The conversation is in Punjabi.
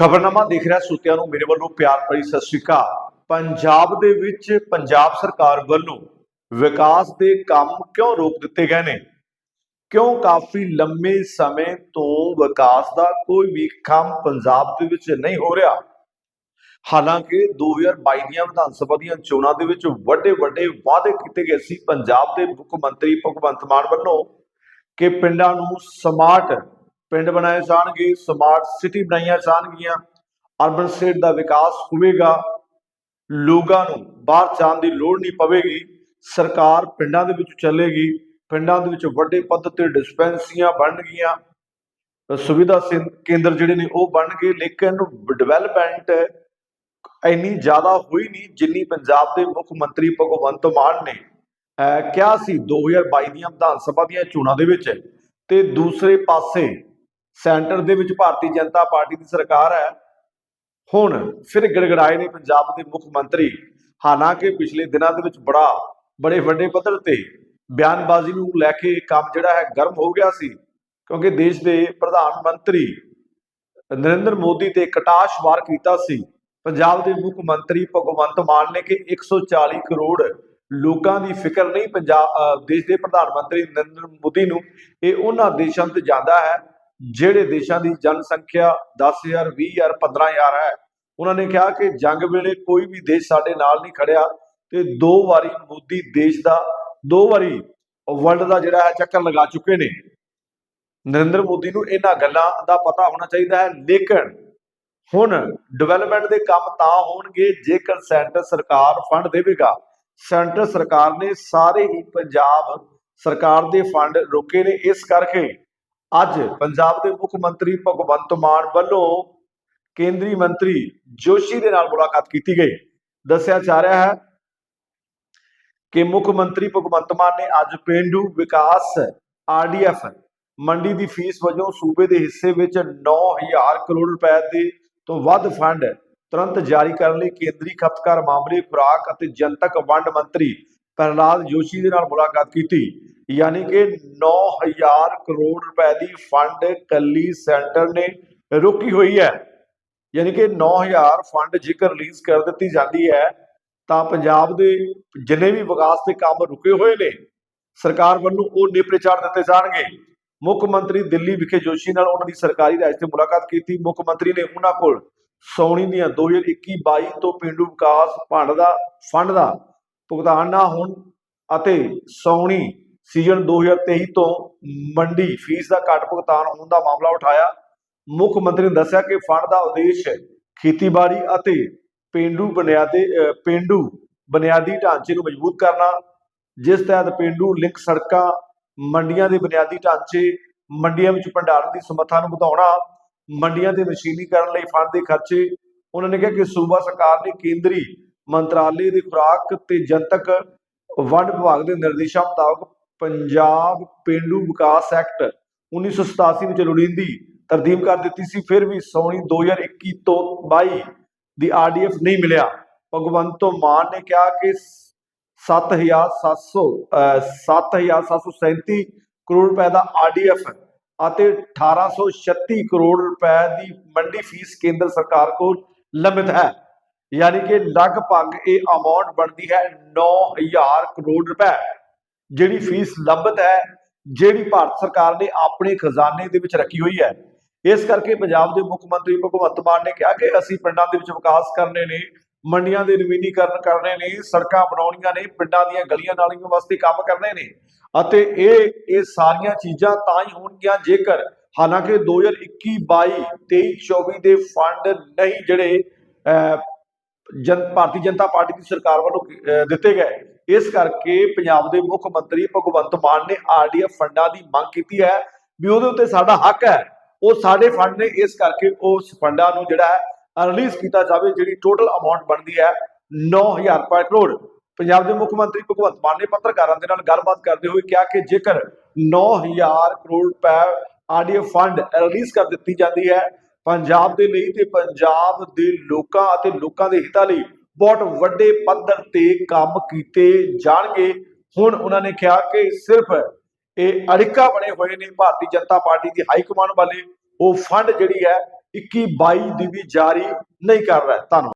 ਖਬਰਨਾਮਾ ਦੇਖ ਰਿਹਾ ਸੂਤਿਆਂ ਨੂੰ ਮੇਰੇ ਵੱਲੋਂ ਪਿਆਰ ਭਰੀ ਸਤਿ ਸ਼੍ਰੀ ਅਕਾਲ। ਪੰਜਾਬ ਦੇ ਵਿੱਚ ਪੰਜਾਬ ਸਰਕਾਰ ਵੱਲੋਂ ਵਿਕਾਸ ਦੇ ਕੰਮ ਕਿਉਂ ਰੋਕ ਦਿੱਤੇ ਗਏ ਨੇ? ਕਿਉਂ ਕਾਫੀ ਲੰਮੇ ਸਮੇਂ ਤੋਂ ਵਿਕਾਸ ਦਾ ਕੋਈ ਵੀ ਕੰਮ ਪੰਜਾਬ ਦੇ ਵਿੱਚ ਨਹੀਂ ਹੋ ਰਿਹਾ? ਹਾਲਾਂਕਿ 2022 ਦੀਆਂ ਵਿਧਾਨ ਸਭਾ ਦੀਆਂ ਚੋਣਾਂ ਦੇ ਵਿੱਚ ਵੱਡੇ ਵੱਡੇ ਵਾਅਦੇ ਕੀਤੇ ਗਏ ਸੀ। ਪੰਜਾਬ ਦੇ ਮੁੱਖ ਮੰਤਰੀ ਭਗਵੰਤ ਮਾਨ ਵੱਲੋਂ ਕਿ ਪਿੰਡਾਂ ਨੂੰ ਸਮਾਰਟ ਪਿੰਡ ਬਣਾਏ ਜਾਣਗੇ, ਸਮਾਰਟ ਸਿਟੀ ਬਣਾਈਆਂ ਜਾਣਗੀਆਂ, ਅਰਬਨ ਸਟੇਟ ਦਾ ਵਿਕਾਸ ਹੋਵੇਗਾ, ਲੋਕਾਂ ਨੂੰ ਬਾਹਰ ਜਾਣ ਦੀ ਲੋੜ ਨਹੀਂ ਪਵੇਗੀ, ਸਰਕਾਰ ਪਿੰਡਾਂ ਦੇ ਵਿੱਚ ਚੱਲੇਗੀ, ਪਿੰਡਾਂ ਦੇ ਵਿੱਚ ਵੱਡੇ ਪੱਧਰ ਤੇ ਡਿਸਪੈਂਸਰੀਆਂ ਬਣਨਗੀਆਂ, ਸੁਵਿਧਾ ਸੇਂ- ਕੇਂਦਰ ਜਿਹੜੇ ਨੇ ਉਹ ਬਣਨਗੇ, ਲੇਕਿਨ ਡਿਵੈਲਪਮੈਂਟ ਇੰਨੀ ਜ਼ਿਆਦਾ ਹੋਈ ਨਹੀਂ ਜਿੰਨੀ ਪੰਜਾਬ ਦੇ ਮੁੱਖ ਮੰਤਰੀ ਭਗਵੰਤ ਮਾਨ ਨੇ। ਕਿਹਾ ਸੀ 2022 ਦੀਆਂ ਵਿਧਾਨ ਸਭਾ ਦੀਆਂ ਚੋਣਾਂ ਦੇ ਵਿੱਚ ਤੇ ਦੂਸਰੇ ਪਾਸੇ ਸੈਂਟਰ ਦੇ ਵਿੱਚ ਭਾਰਤੀ ਜਨਤਾ ਪਾਰਟੀ ਦੀ ਸਰਕਾਰ ਹੈ। ਹੁਣ ਫਿਰ ਗੜਗੜਾਏ ਨੇ ਪੰਜਾਬ ਦੇ ਮੁੱਖ ਮੰਤਰੀ। ਹਾਲਾਂਕਿ ਪਿਛਲੇ ਦਿਨਾਂ ਦੇ ਵਿੱਚ ਬੜਾ, ਬੜੇ ਵੱਡੇ ਪੱਧਰ ਤੇ ਬਿਆਨਬਾਜ਼ੀ ਨੂੰ ਲੈ ਕੇ ਕੰਮ ਜਿਹੜਾ ਹੈ ਗਰਮ ਹੋ ਗਿਆ ਸੀ। ਕਿਉਂਕਿ ਦੇਸ਼ ਦੇ ਪ੍ਰਧਾਨ ਮੰਤਰੀ ਨਰਿੰਦਰ ਮੋਦੀ ਤੇ ਕਟਾਸ਼ ਵਾਰ ਕੀਤਾ ਸੀ। ਪੰਜਾਬ ਦੇ ਮੁੱਖ ਮੰਤਰੀ ਭਗਵੰਤ ਮਾਨ ਨੇ ਕਿ 140 ਕਰੋੜ ਲੋਕਾਂ ਦੀ ਫਿਕਰ ਨਹੀਂ ਪੰਜਾਬ ਦੇਸ਼ ਦੇ ਪ੍ਰਧਾਨ ਮੰਤਰੀ ਨਰਿੰਦਰ ਮੋਦੀ ਨੂੰ। ਇਹ ਉਹਨਾਂ ਦੇਸ਼ਾਂ ਤੇ ਜਾਂਦਾ ਹੈ ਜਿਹੜੇ ਦੇਸ਼ਾਂ ਦੀ ਜਨਸੰਖਿਆ 10000 20000 15000 ਹੈ, ਉਹਨਾਂ ਨੇ ਕਿਹਾ ਕਿ ਜੰਗ ਵੇਲੇ ਕੋਈ ਵੀ ਦੇਸ਼ ਸਾਡੇ ਨਾਲ ਨਹੀਂ ਖੜਿਆ ਤੇ ਦੋ ਵਾਰੀ ਮੋਦੀ ਦੇਸ਼ ਦਾ, ਦੋ ਵਾਰੀ ਵਰਲਡ ਦਾ ਜਿਹੜਾ ਹੈ ਚੱਕਰ ਲਗਾ ਚੁੱਕੇ ਨੇ। ਨਰਿੰਦਰ ਮੋਦੀ ਨੂੰ ਇਹਨਾਂ ਗੱਲਾਂ ਦਾ ਪਤਾ ਹੋਣਾ ਚਾਹੀਦਾ ਹੈ, ਲੇਕਿਨ ਹੁਣ ਡਿਵੈਲਪਮੈਂਟ ਦੇ ਕੰਮ ਤਾਂ ਹੋਣਗੇ, ਜੇਕਰ ਸੈਂਟਰ ਸਰਕਾਰ ਫੰਡ ਦੇਵੇਗਾ। ਸੈਂਟਰ ਸਰਕਾਰ ਨੇ ਸਾਰੇ ਹੀ ਪੰਜਾਬ ਸਰਕਾਰ ਦੇ ਫੰਡ ਰੋਕੇ ਨੇ, ਇਸ ਕਰਕੇ ਅੱਜ ਪੰਜਾਬ ਦੇ ਮੁੱਖ ਮੰਤਰੀ ਭਗਵੰਤ ਮਾਨ ਵੱਲੋਂ ਕੇਂਦਰੀ ਮੰਤਰੀ ਜੋਸ਼ੀ ਦੇ ਨਾਲ ਮੁਲਾਕਾਤ ਕੀਤੀ ਗਈ। ਦੱਸਿਆ ਜਾ ਰਿਹਾ ਹੈ ਕਿ ਮੁੱਖ ਮੰਤਰੀ ਭਗਵੰਤ ਮਾਨ ਨੇ ਅੱਜ ਪਿੰਡੂ ਵਿਕਾਸ ਆਰਡੀਐਫ ਮੰਡੀ ਦੀ ਫੀਸ ਵਜੋਂ ਸੂਬੇ ਦੇ ਹਿੱਸੇ ਵਿੱਚ 9000 ਕਰੋੜ ਰੁਪਏ ਦੇ ਤੋਂ ਵੱਧ ਫੰਡ ਤੁਰੰਤ ਜਾਰੀ ਕਰਨ ਲਈ ਕੇਂਦਰੀ ਖਪਤਕਾਰ ਮਾਮਲੇ ਖੁਰਾਕ ਅਤੇ ਜਨਤਕ ਵੰਡ ਮੰਤਰੀ ਪ੍ਰਹਲਾਦ ਜੋਸ਼ੀ ਦੇ ਨਾਲ ਮੁਲਾਕਾਤ ਕੀਤੀ। ਯਾਨੀ ਕਿ 9000 ਕਰੋੜ ਰੁਪਏ ਦੀ ਫੰਡ ਕੱਲੀ ਸੈਂਟਰ ਨੇ ਰੋਕੀ ਹੋਈ ਹੈ। ਯਾਨੀ ਕਿ 9000 ਫੰਡ ਜੇਕਰ ਰਿਲੀਜ਼ ਕਰ ਦਿੱਤੀ ਜਾਂਦੀ ਹੈ, ਤਾਂ ਪੰਜਾਬ ਦੇ ਜਿੰਨੇ ਵੀ ਵਿਕਾਸ ਦੇ ਕੰਮ ਰੁਕੇ ਹੋਏ ਨੇ, ਸਰਕਾਰ ਵੱਲੋਂ ਉਹ ਨੇਪਰੇ ਚਾੜ ਦਿੱਤੇ ਜਾਣਗੇ। ਮੁੱਖ ਮੰਤਰੀ ਦਿੱਲੀ ਵਿਖੇ ਜੋਸ਼ੀ ਨਾਲ ਉਹਨਾਂ ਦੀ ਸਰਕਾਰੀ ਰਾਜ ਤੇ ਮੁਲਾਕਾਤ ਕੀਤੀ। ਮੁੱਖ ਮੰਤਰੀ ਨੇ ਉਹਨਾਂ ਕੋਲ ਸੌਣੀ ਦੀਆਂ 2021-22 ਤੋਂ ਪਿੰਡੂ ਵਿਕਾਸ ਫੰਡ ਦਾ ਫੰਡ ਦਾ ਭੁਗਤਾਨ ਨਾ ਹੋਣ ਅਤੇ ਸੌਣੀ ਸੀਜ਼ਨ 2023 ਤੋਂ ਮੰਡੀ ਫੀਸ ਦਾ ਘੱਟ ਭੁਗਤਾਨ ਹੋਣ ਦਾ ਮਾਮਲਾ ਉਠਾਇਆ। ਮੁੱਖ ਮੰਤਰੀ ਨੇ ਦੱਸਿਆ ਕਿ ਫੰਡ ਦਾ ਉਦੇਸ਼ ਖੇਤੀਬਾੜੀ ਅਤੇ ਪਿੰਡੂ ਬੁਨਿਆਦੀ ਪਿੰਡੂ ਬੁਨਿਆਦੀ ਢਾਂਚੇ ਨੂੰ ਮਜ਼ਬੂਤ ਕਰਨਾ, ਜਿਸ ਤਹਿਤ ਪਿੰਡੂ ਲਿੰਕ ਸੜਕਾਂ, ਮੰਡੀਆਂ ਦੇ ਬੁਨਿਆਦੀ ਢਾਂਚੇ, ਮੰਡੀਆਂ ਵਿੱਚ ਭੰਡਾਰਨ ਦੀ ਸਮਰੱਥਾ ਨੂੰ ਵਧਾਉਣਾ, ਮੰਡੀਆਂ ਦੇ ਮਸ਼ੀਨੀਕਰਨ ਲਈ ਫੰਡ ਦੇ ਖਰਚੇ। ਉਹਨਾਂ ਨੇ ਕਿਹਾ ਕਿ ਸੂਬਾ ਸਰਕਾਰ ਨੇ ਕੇਂਦਰੀ ਮੰਤਰਾਲੇ ਦੇ ਖੁਰਾਕ ਤੇ ਜਨਤਕ ਵੰਡ ਵਿਭਾਗ ਦੇ ਨਿਰਦੇਸ਼ਾਂ ਮੁਤਾਬਕ ਪੰਜਾਬ ਪਿੰਡੂ ਵਿਕਾਸ ਐਕਟ 1987 ਵਿੱਚ ਲੋੜੀਂਦੀ ਤਰਦੀਮ ਕਰ ਦਿੱਤੀ ਸੀ, ਫਿਰ ਵੀ ਸੌਣੀ 2021 ਤੋਂ 22 ਦੀ ਆਰਡੀਐਫ ਨਹੀਂ ਮਿਲਿਆ। ਭਗਵੰਤ ਮਾਨ ਨੇ ਕਿਹਾ ਕਿ 7700 ਅਹ 7737 ਕਰੋੜ ਰੁਪਏ ਦਾ ਆਰਡੀਐਫ ਅਤੇ 1836 ਕਰੋੜ ਰੁਪਏ ਦੀ ਮੰਡੀ ਫੀਸ ਕੇਂਦਰ ਸਰਕਾਰ ਕੋਲ ਲੰਬਿਤ ਹੈ। ਯਾਨੀ ਕਿ ਲਗਭਗ ਇਹ ਅਮਾਉਂਟ ਬਣਦੀ ਹੈ 9000 ਕਰੋੜ ਰੁਪਏ। ਜਿਹੜੀ ਫੀਸ ਲੰਬਤ ਹੈ ਜਿਹੜੀ ਭਾਰਤ ਸਰਕਾਰ ਨੇ ਆਪਣੇ ਖਜ਼ਾਨੇ ਦੇ ਵਿੱਚ ਰੱਖੀ ਹੋਈ ਹੈ। ਇਸ ਕਰਕੇ ਪੰਜਾਬ ਦੇ ਮੁੱਖ ਮੰਤਰੀ ਭਗਵੰਤ ਮਾਨ ਨੇ ਕਿਹਾ ਕਿ ਅਸੀਂ ਪਿੰਡਾਂ ਦੇ ਵਿੱਚ ਵਿਕਾਸ ਕਰਨੇ ਨੇ ਮੰਡੀਆਂ ਦੇ ਨਵੀਨੀਕਰਨ ਕਰਨੇ ਨੇ ਸੜਕਾਂ ਬਣਾਉਣੀਆਂ ਨੇ ਪਿੰਡਾਂ ਦੀਆਂ ਗਲੀਆਂ ਨਾਲੀਆਂ ਵਾਸਤੇ ਕੰਮ ਕਰਨੇ ਨੇ। ਅਤੇ ਇਹ ਇਹ ਸਾਰੀਆਂ ਚੀਜ਼ਾਂ ਤਾਂ ਹੀ ਹੋਣਗੀਆਂ ਜੇਕਰ ਹਾਲਾਂਕਿ 2021 22 23 24 ਦੇ ਫੰਡ ਨਹੀਂ ਜਿਹੜੇ ਅਹ, ਜਨ ਭਾਰਤੀ ਜਨਤਾ ਪਾਰਟੀ ਦੀ ਸਰਕਾਰ ਵੱਲੋਂ ਦਿੱਤੇ ਗਏ। ਇਸ ਕਰਕੇ ਪੰਜਾਬ ਦੇ ਮੁੱਖ ਮੰਤਰੀ ਭਗਵੰਤ ਮਾਨ ਨੇ ਆਰਡੀਐਫ ਫੰਡਾਂ ਦੀ ਮੰਗ ਕੀਤੀ ਹੈ ਵੀ ਉਹਦੇ ਉੱਤੇ ਸਾਡਾ ਹੱਕ ਹੈ। ਉਹ ਸਾਡੇ ਫੰਡ ਨੇ ਇਸ ਕਰਕੇ ਉਸ ਫੰਡਾਂ ਨੂੰ ਜਿਹੜਾ ਹੈ ਰਿਲੀਜ਼ ਕੀਤਾ ਜਾਵੇ, ਜਿਹੜੀ ਟੋਟਲ ਅਮਾਉਂਟ ਬਣਦੀ ਹੈ 9000 ਰੁਪਏ ਕਰੋੜ। ਪੰਜਾਬ ਦੇ ਮੁੱਖ ਮੰਤਰੀ ਭਗਵੰਤ ਮਾਨ ਨੇ ਪੱਤਰਕਾਰਾਂ ਦੇ ਨਾਲ ਗੱਲਬਾਤ ਕਰਦੇ ਹੋਏ ਕਿਹਾ ਕਿ ਜੇਕਰ 9000 ਕਰੋੜ ਰੁਪਏ ਆਰਡੀਐਫ ਫੰਡ ਰਿਲੀਜ਼ ਕਰ ਦਿੱਤੀ ਜਾਂਦੀ ਹੈ, ਪੰਜਾਬ ਦੇ ਲਈ ਤੇ ਪੰਜਾਬ ਦੇ ਲੋਕਾਂ ਅਤੇ ਲੋਕਾਂ ਦੇ ਹਿੱਤਾਂ ਲਈ ਬਹੁਤ ਵੱਡੇ ਪੱਧਰ ਤੇ ਕੰਮ ਕੀਤੇ ਜਾਣਗੇ। ਹੁਣ ਉਹਨਾਂ ਨੇ ਕਿਹਾ ਕਿ ਸਿਰਫ ਇਹ ਅੜਿੱਕਾ ਬਣੇ ਹੋਏ ਨੇ ਭਾਰਤੀ ਜਨਤਾ ਪਾਰਟੀ ਦੀ ਹਾਈ ਕਮਾਂਡ ਵਾਲੇ, ਉਹ ਫੰਡ ਜਿਹੜੀ ਹੈ 21 22 ਦੀ ਵੀ ਜਾਰੀ ਨਹੀਂ ਕਰ ਰਿਹਾ। ਧੰਨਵਾਦ।